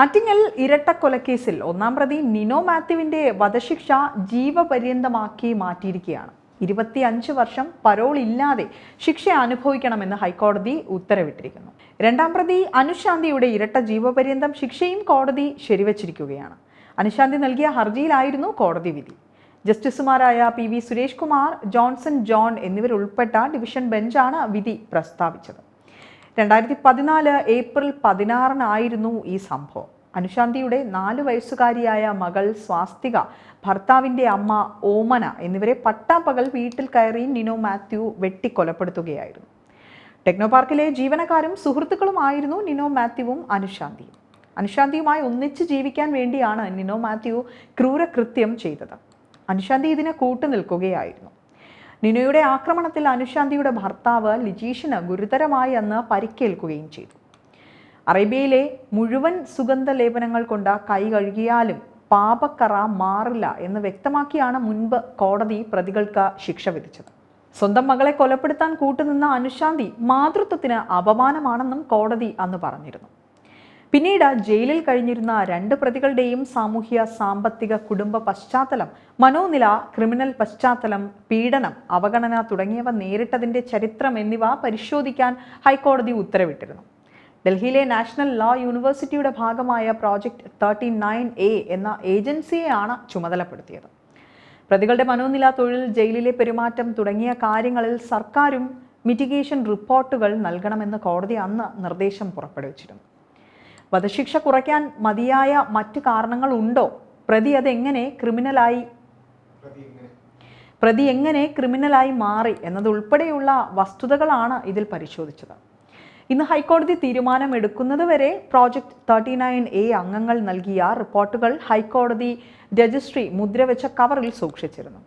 ആറ്റിങ്ങൽ ഇരട്ടക്കൊലക്കേസിൽ ഒന്നാം പ്രതി നിനോ മാത്യുവിന്റെ വധശിക്ഷ ജീവപര്യന്തമാക്കി മാറ്റിയിരിക്കുകയാണ്. ഇരുപത്തിയഞ്ച് വർഷം പരോൾ ഇല്ലാതെ ശിക്ഷ അനുഭവിക്കണമെന്ന് ഹൈക്കോടതി ഉത്തരവിട്ടിരിക്കുന്നു. രണ്ടാം പ്രതി അനുശാന്തിയുടെ ഇരട്ട ജീവപര്യന്തം ശിക്ഷയും കോടതി ശരിവച്ചിരിക്കുകയാണ്. അനുശാന്തി നൽകിയ ഹർജിയിലായിരുന്നു കോടതി വിധി. ജസ്റ്റിസുമാരായ P V Suresh Kumar Johnson John എന്നിവരുൾപ്പെട്ട division ബെഞ്ചാണ് വിധി പ്രസ്താവിച്ചത്. രണ്ടായിരത്തി പതിനാല് ഏപ്രിൽ പതിനാറിനായിരുന്നു ഈ സംഭവം. അനുശാന്തിയുടെ നാല് വയസ്സുകാരിയായ മകൾ സ്വാസ്തിക ഭർത്താവിന്റെ അമ്മ ഓമന എന്നിവരെ പട്ടാപ്പകൽ വീട്ടിൽ കയറി നിനോ മാത്യു വെട്ടിക്കൊലപ്പെടുത്തുകയായിരുന്നു. ടെക്നോ പാർക്കിലെ ജീവനക്കാരും സുഹൃത്തുക്കളുമായിരുന്നു നിനോ മാത്യുവും അനുശാന്തിയും. അനുശാന്തിയുമായി ഒന്നിച്ച് ജീവിക്കാൻ വേണ്ടിയാണ് നിനോ മാത്യു ക്രൂരകൃത്യം ചെയ്തത്. അനുശാന്തി ഇതിനെ കൂട്ടുനിൽക്കുകയായിരുന്നു. നിനോയുടെ ആക്രമണത്തിൽ അനുശാന്തിയുടെ ഭർത്താവ് ലിജീഷിന് ഗുരുതരമായി അന്ന് പരിക്കേൽക്കുകയും ചെയ്തു. അറേബ്യയിലെ മുഴുവൻ സുഗന്ധ ലേപനങ്ങൾ കൊണ്ട് കൈ കഴുകിയാലും പാപക്കറ മാറില്ല എന്ന് വ്യക്തമാക്കിയാണ് മുൻപ് കോടതി പ്രതികൾക്ക് ശിക്ഷ വിധിച്ചത്. സ്വന്തം മകളെ കൊലപ്പെടുത്താൻ കൂട്ടുനിന്ന അനുശാന്തി മാതൃത്വത്തിന് അപമാനമാണെന്നും കോടതി അന്ന് പറഞ്ഞിരുന്നു. പിന്നീട് ജയിലിൽ കഴിഞ്ഞിരുന്ന രണ്ട് പ്രതികളുടെയും സാമൂഹ്യ സാമ്പത്തിക കുടുംബ പശ്ചാത്തലം മനോനില ക്രിമിനൽ പശ്ചാത്തലം പീഡനം അവഗണന തുടങ്ങിയവ നേരിട്ടതിന്റെ ചരിത്രം എന്നിവ പരിശോധിക്കാൻ ഹൈക്കോടതി ഉത്തരവിട്ടിരുന്നു. ഡൽഹിയിലെ നാഷണൽ ലോ യൂണിവേഴ്സിറ്റിയുടെ ഭാഗമായ പ്രോജക്റ്റ് തേർട്ടി നയൻ എ എന്ന ഏജൻസിയെയാണ് ചുമതലപ്പെടുത്തിയത്. പ്രതികളുടെ മനോനില തൊഴിൽ ജയിലിലെ പെരുമാറ്റം തുടങ്ങിയ കാര്യങ്ങളിൽ സർക്കാരും മിറ്റിഗേഷൻ റിപ്പോർട്ടുകൾ നൽകണമെന്ന് കോടതി അന്ന് നിർദ്ദേശം പുറപ്പെടുവിച്ചിരുന്നു. വധശിക്ഷ കുറയ്ക്കാൻ മതിയായ മറ്റു കാരണങ്ങളുണ്ടോ? പ്രതി അതെങ്ങനെ ക്രിമിനലായി പ്രതി എങ്ങനെ ക്രിമിനലായി മാറി എന്നതുൾപ്പെടെയുള്ള വസ്തുതകളാണ് ഇതിൽ പരിശോധിച്ചത്. ഇന്ന് ഹൈക്കോടതി തീരുമാനമെടുക്കുന്നതുവരെ പ്രോജക്റ്റ് തേർട്ടി നയൻ എ അംഗങ്ങൾ നൽകിയ റിപ്പോർട്ടുകൾ ഹൈക്കോടതി രജിസ്ട്രി മുദ്രവെച്ച കവറിൽ സൂക്ഷിച്ചിരുന്നു.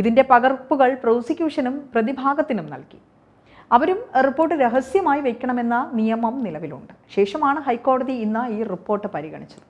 ഇതിന്റെ പകർപ്പുകൾ പ്രോസിക്യൂഷനും പ്രതിഭാഗത്തിനും നൽകി. അവരും റിപ്പോർട്ട് രഹസ്യമായി വയ്ക്കണമെന്ന നിയമം നിലവിലുണ്ട്. ശേഷമാണ് ഹൈക്കോടതി ഇന്ന് ഈ റിപ്പോർട്ട് പരിഗണിച്ചത്.